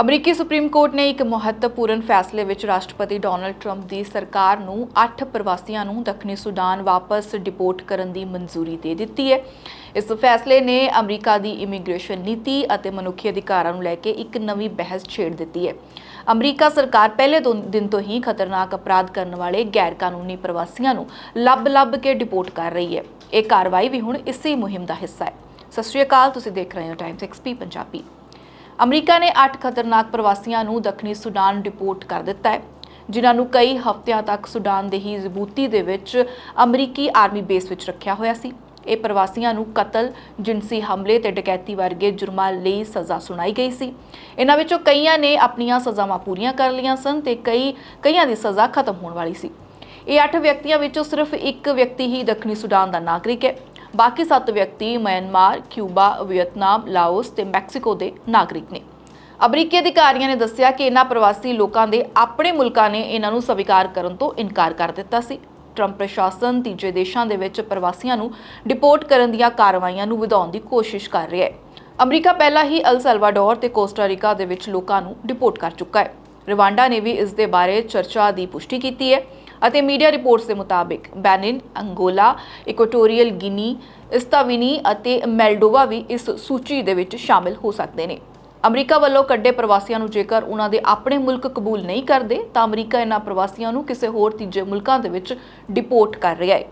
ਅਮਰੀਕੀ supreme court ਨੇ ਇੱਕ ਮਹੱਤਵਪੂਰਨ ਫੈਸਲੇ ਵਿੱਚ ਰਾਸ਼ਟਰਪਤੀ ਡੋਨਲਡ ਟਰੰਪ ਦੀ ਸਰਕਾਰ ਨੂੰ 8 ਪ੍ਰਵਾਸੀਆਂ ਨੂੰ ਦੱਖਣੀ ਸੁਡਾਨ ਵਾਪਸ ਡਿਪੋਰਟ ਕਰਨ ਦੀ ਮਨਜ਼ੂਰੀ ਦੇ ਦਿੱਤੀ ਹੈ। ਇਸ ਫੈਸਲੇ ਨੇ ਅਮਰੀਕਾ ਦੀ ਇਮੀਗ੍ਰੇਸ਼ਨ ਨੀਤੀ ਅਤੇ ਮਨੁੱਖੀ ਅਧਿਕਾਰਾਂ ਨੂੰ ਲੈ ਕੇ ਇੱਕ ਨਵੀਂ ਬਹਿਸ ਛੇੜ ਦਿੱਤੀ ਹੈ। ਅਮਰੀਕਾ ਸਰਕਾਰ ਪਹਿਲੇ ਦੋ ਦਿਨ ਤੋਂ ਹੀ ਖਤਰਨਾਕ ਅਪਰਾਧ ਕਰਨ ਵਾਲੇ ਗੈਰ ਕਾਨੂੰਨੀ ਪ੍ਰਵਾਸੀਆਂ ਨੂੰ ਲੱਭ-ਲੱਭ ਕੇ ਡਿਪੋਰਟ ਕਰ ਰਹੀ ਹੈ। ਇਹ ਕਾਰਵਾਈ ਵੀ ਹੁਣ ਇਸੇ ਮੁਹਿੰਮ ਦਾ ਹਿੱਸਾ ਹੈ। ਸਤਿ ਸ਼੍ਰੀ ਅਕਾਲ, ਤੁਸੀਂ ਦੇਖ ਰਹੇ ਹੋ ਟਾਈਮਸ ਐਕਸਪੀ ਪੰਜਾਬੀ। ਅਮਰੀਕਾ ਨੇ 8 ਖਤਰਨਾਕ ਪ੍ਰਵਾਸੀਆਂ ਨੂੰ ਦੱਖਣੀ ਸੁਡਾਨ ਡਿਪੋਰਟ ਕਰ ਦਿੱਤਾ ਹੈ, ਜਿਨ੍ਹਾਂ ਨੂੰ ਕਈ ਹਫ਼ਤਿਆਂ ਤੱਕ ਸੁਡਾਨ ਦੇ ਹੀ ਜ਼ਬੂਤੀ ਦੇ ਵਿੱਚ ਅਮਰੀਕੀ ਆਰਮੀ ਬੇਸ ਵਿੱਚ ਰੱਖਿਆ ਹੋਇਆ ਸੀ। ਇਹ ਪ੍ਰਵਾਸੀਆਂ ਨੂੰ ਕਤਲ, ਜਿਨਸੀ ਹਮਲੇ ਤੇ ਡਕੈਤੀ ਵਰਗੇ ਜੁਰਮਾਂ ਲਈ ਸਜ਼ਾ ਸੁਣਾਈ ਗਈ ਸੀ। ਇਹਨਾਂ ਵਿੱਚੋਂ ਕਈਆਂ ਨੇ ਆਪਣੀਆਂ ਸਜ਼ਾਵਾਂ ਪੂਰੀਆਂ ਕਰ ਲਈਆਂ ਸਨ ਤੇ ਕਈ, ਕਈਆਂ ਦੀ ਸਜ਼ਾ ਖਤਮ ਹੋਣ ਵਾਲੀ ਸੀ। ਇਹ 8 ਵਿਅਕਤੀਆਂ ਵਿੱਚੋਂ ਸਿਰਫ ਇੱਕ ਵਿਅਕਤੀ ਹੀ ਦੱਖਣੀ ਸੁਡਾਨ ਦਾ ਨਾਗਰਿਕ ਹੈ। ਬਾਕੀ 7 ਵਿਅਕਤੀ ਮਿਆਂਮਾਰ, ਕਿਊਬਾ, ਵੀਅਤਨਾਮ, ਲਾਓਸ ਤੇ ਮੈਕਸੀਕੋ ਦੇ ਨਾਗਰਿਕ ਨੇ। ਅਮਰੀਕੀ ਅਧਿਕਾਰੀਆਂ ਨੇ ਦੱਸਿਆ ਕਿ ਇਹਨਾਂ ਪ੍ਰਵਾਸੀ ਲੋਕਾਂ ਦੇ ਆਪਣੇ ਮੁਲਕਾਂ ਨੇ ਇਹਨਾਂ ਨੂੰ ਸਵੀਕਾਰ ਕਰਨ ਤੋਂ ਇਨਕਾਰ ਕਰ ਦਿੱਤਾ ਸੀ। ਟਰੰਪ ਪ੍ਰਸ਼ਾਸਨ ਤੀਜੇ ਦੇਸ਼ਾਂ ਦੇ ਵਿੱਚ ਪ੍ਰਵਾਸੀਆਂ ਨੂੰ ਡਿਪੋਰਟ ਕਰਨ ਦੀਆਂ ਕਾਰਵਾਈਆਂ ਨੂੰ ਵਧਾਉਣ ਦੀ ਕੋਸ਼ਿਸ਼ ਕਰ ਰਿਹਾ ਹੈ। ਅਮਰੀਕਾ ਪਹਿਲਾਂ ਹੀ ਅਲ ਸਲਵਾਡੋਰ ਤੇ ਕੋਸਟਾ ਦੇ ਵਿੱਚ ਲੋਕਾਂ ਨੂੰ ਡਿਪੋਰਟ ਕਰ ਚੁੱਕਾ ਹੈ। ਰਵਾਂਡਾ ਨੇ ਵੀ ਇਸ ਦੇ ਬਾਰੇ ਚਰਚਾ ਦੀ ਪੁਸ਼ਟੀ ਕੀਤੀ ਹੈ। ਅਤੇ ਮੀਡੀਆ ਰਿਪੋਰਟਸ ਦੇ ਮੁਤਾਬਿਕ ਬੈਨਿਨ, ਅੰਗੋਲਾ, ਇਕੁਆਟੋਰੀਅਲ ਗਿਨੀ, ਇਸਤਾਵਿਨੀ ਅਤੇ ਮੈਲਡੋਵਾ ਵੀ ਇਸ ਸੂਚੀ ਦੇ ਵਿੱਚ ਸ਼ਾਮਿਲ ਹੋ ਸਕਦੇ ਨੇ। ਅਮਰੀਕਾ ਵੱਲੋਂ ਕੱਢੇ ਪ੍ਰਵਾਸੀਆਂ ਨੂੰ ਜੇਕਰ ਉਹਨਾਂ ਦੇ ਆਪਣੇ ਮੁਲਕ ਕਬੂਲ ਨਹੀਂ ਕਰਦੇ, ਤਾਂ ਅਮਰੀਕਾ ਇਹਨਾਂ ਪ੍ਰਵਾਸੀਆਂ ਨੂੰ ਕਿਸੇ ਹੋਰ ਤੀਜੇ ਮੁਲਕਾਂ ਦੇ ਵਿੱਚ ਡਿਪੋਰਟ ਕਰ ਰਿਹਾ ਹੈ।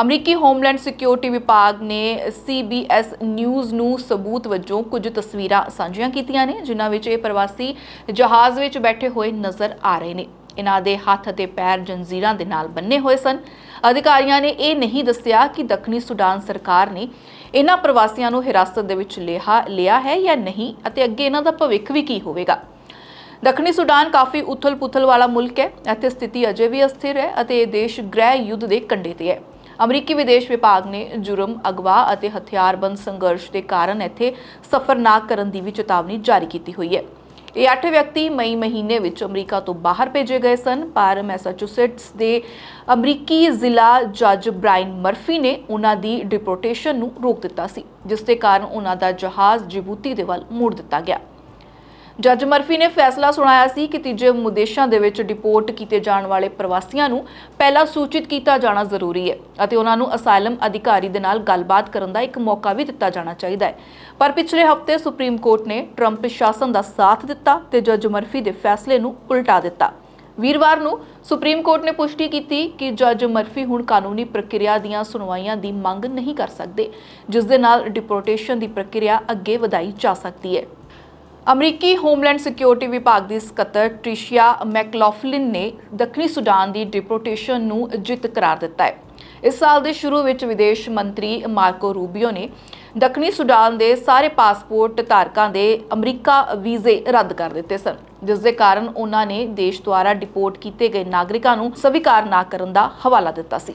ਅਮਰੀਕੀ ਹੋਮਲੈਂਡ ਸਿਕਿਉਰਿਟੀ ਵਿਭਾਗ ਨੇ CBS ਨਿਊਜ਼ ਨੂੰ ਸਬੂਤ ਵਜੋਂ ਕੁਝ ਤਸਵੀਰਾਂ ਸਾਂਝੀਆਂ ਕੀਤੀਆਂ ਨੇ, ਜਿਨ੍ਹਾਂ ਵਿੱਚ ਇਹ ਪ੍ਰਵਾਸੀ ਜਹਾਜ਼ ਵਿੱਚ ਬੈਠੇ ਹੋਏ ਨਜ਼ਰ ਆ ਰਹੇ ਨੇ। ਇਹਨਾਂ ਦੇ ਹੱਥ ਅਤੇ ਪੈਰ ਜੰਜੀਰਾਂ ਦੇ ਨਾਲ ਬੰਨੇ ਹੋਏ ਸਨ। ਅਧਿਕਾਰੀਆਂ ਨੇ ਇਹ ਨਹੀਂ ਦੱਸਿਆ ਕਿ ਦੱਖਣੀ ਸੁਡਾਨ ਸਰਕਾਰ ਨੇ ਇਹਨਾਂ ਪ੍ਰਵਾਸੀਆਂ ਨੂੰ ਹਿਰਾਸਤ ਦੇ ਵਿੱਚ ਲਿਆ ਲਿਆ ਹੈ ਜਾਂ ਨਹੀਂ ਅਤੇ ਅੱਗੇ ਇਹਨਾਂ ਦਾ ਭਵਿੱਖ ਵੀ ਕੀ ਹੋਵੇਗਾ। ਦੱਖਣੀ ਸੁਡਾਨ ਕਾਫੀ ਉਥਲ-ਪੁਥਲ ਵਾਲਾ ਮੁਲਕ ਹੈ, ਇੱਥੇ ਸਥਿਤੀ ਅਜੇ ਵੀ ਅਸਥਿਰ ਹੈ ਅਤੇ ਇਹ ਦੇਸ਼ ਗ੍ਰਹਿ ਯੁੱਧ ਦੇ ਕੰਢੇ ਤੇ ਹੈ। ਅਮਰੀਕੀ ਵਿਦੇਸ਼ ਵਿਭਾਗ ਨੇ ਜੁਰਮ, ਅਗਵਾ ਅਤੇ ਹਥਿਆਰਬੰਦ ਸੰਘਰਸ਼ ਦੇ ਕਾਰਨ ਇੱਥੇ ਸਫ਼ਰ ਨਾ ਕਰਨ ਦੀ ਵੀ ਚੇਤਾਵਨੀ ਜਾਰੀ ਕੀਤੀ ਹੋਈ ਹੈ। ਇਹ ਅੱਠ ਵਿਅਕਤੀ ਮਈ ਮਹੀਨੇ ਵਿੱਚ ਅਮਰੀਕਾ ਤੋਂ ਬਾਹਰ ਭੇਜੇ ਗਏ ਸਨ, ਪਰ ਮੈਸਾਚੁਸੇਟਸ ਦੇ ਅਮਰੀਕੀ ਜ਼ਿਲ੍ਹਾ ਜੱਜ ਬ੍ਰਾਇਨ ਮਰਫੀ ਨੇ ਉਹਨਾਂ ਦੀ ਡਿਪੋਰਟੇਸ਼ਨ ਨੂੰ ਰੋਕ ਦਿੱਤਾ ਸੀ, ਜਿਸ ਦੇ ਕਾਰਨ ਉਹਨਾਂ ਦਾ ਜਹਾਜ਼ ਜਿਬੂਤੀ ਦੇ ਵੱਲ ਮੋੜ ਦਿੱਤਾ ਗਿਆ। ਜੱਜ ਮਰਫੀ ਨੇ ਫੈਸਲਾ ਸੁਣਾਇਆ ਸੀ ਕਿ ਤੀਜੇ ਮੁਦੇਸ਼ਾਂ ਦੇ ਵਿੱਚ ਡਿਪੋਰਟ ਕੀਤੇ ਜਾਣ ਵਾਲੇ ਪ੍ਰਵਾਸੀਆਂ ਨੂੰ ਪਹਿਲਾਂ ਸੂਚਿਤ ਕੀਤਾ ਜਾਣਾ ਜ਼ਰੂਰੀ ਹੈ ਅਤੇ ਉਹਨਾਂ ਨੂੰ ਅਸਾਈਲਮ ਅਧਿਕਾਰੀ ਦੇ ਨਾਲ ਗੱਲਬਾਤ ਕਰਨ ਦਾ ਇੱਕ ਮੌਕਾ ਵੀ ਦਿੱਤਾ ਜਾਣਾ ਚਾਹੀਦਾ ਹੈ। ਪਰ ਪਿਛਲੇ ਹਫ਼ਤੇ ਸੁਪਰੀਮ ਕੋਰਟ ਨੇ ਟਰੰਪ ਸ਼ਾਸਨ ਦਾ ਸਾਥ ਦਿੱਤਾ ਤੇ ਜੱਜ ਮਰਫੀ ਦੇ ਫੈਸਲੇ ਨੂੰ ਉਲਟਾ ਦਿੱਤਾ। ਵੀਰਵਾਰ ਨੂੰ ਸੁਪਰੀਮ ਕੋਰਟ ਨੇ ਪੁਸ਼ਟੀ ਕੀਤੀ ਕਿ ਜੱਜ ਮਰਫੀ ਹੁਣ ਕਾਨੂੰਨੀ ਪ੍ਰਕਿਰਿਆ ਦੀਆਂ ਸੁਣਵਾਈਆਂ ਦੀ ਮੰਗ ਨਹੀਂ ਕਰ ਸਕਦੇ, ਜਿਸ ਦੇ ਨਾਲ ਡਿਪੋਰਟੇਸ਼ਨ ਦੀ ਪ੍ਰਕਿਰਿਆ ਅੱਗੇ ਵਧਾਈ ਜਾ ਸਕਦੀ ਹੈ। ਅਮਰੀਕੀ ਹੋਮਲੈਂਡ ਸਿਕਿਉਰਿਟੀ ਵਿਭਾਗ ਦੀ ਸਕੱਤਰ ਟ੍ਰਿਸ਼ੀਆ ਮੈਕਲੌਫਲਿਨ ਨੇ ਦੱਖਣੀ ਸੁਡਾਨ ਦੀ ਡਿਪੋਰਟੇਸ਼ਨ ਨੂੰ ਜਿੱਤ ਕਰਾਰ ਦਿੱਤਾ ਹੈ। ਇਸ ਸਾਲ ਦੇ ਸ਼ੁਰੂ ਵਿੱਚ ਵਿਦੇਸ਼ ਮੰਤਰੀ ਮਾਰਕੋ ਰੂਬੀਓ ਨੇ ਦੱਖਣੀ ਸੁਡਾਨ ਦੇ ਸਾਰੇ ਪਾਸਪੋਰਟ ਧਾਰਕਾਂ ਦੇ ਅਮਰੀਕਾ ਵੀਜ਼ੇ ਰੱਦ ਕਰ ਦਿੱਤੇ ਸਨ, ਜਿਸ ਦੇ ਕਾਰਨ ਉਹਨਾਂ ਨੇ ਦੇਸ਼ ਦੁਆਰਾ ਡਿਪੋਰਟ ਕੀਤੇ ਗਏ ਨਾਗਰਿਕਾਂ ਨੂੰ ਸਵੀਕਾਰ ਨਾ ਕਰਨ ਦਾ ਹਵਾਲਾ ਦਿੱਤਾ ਸੀ।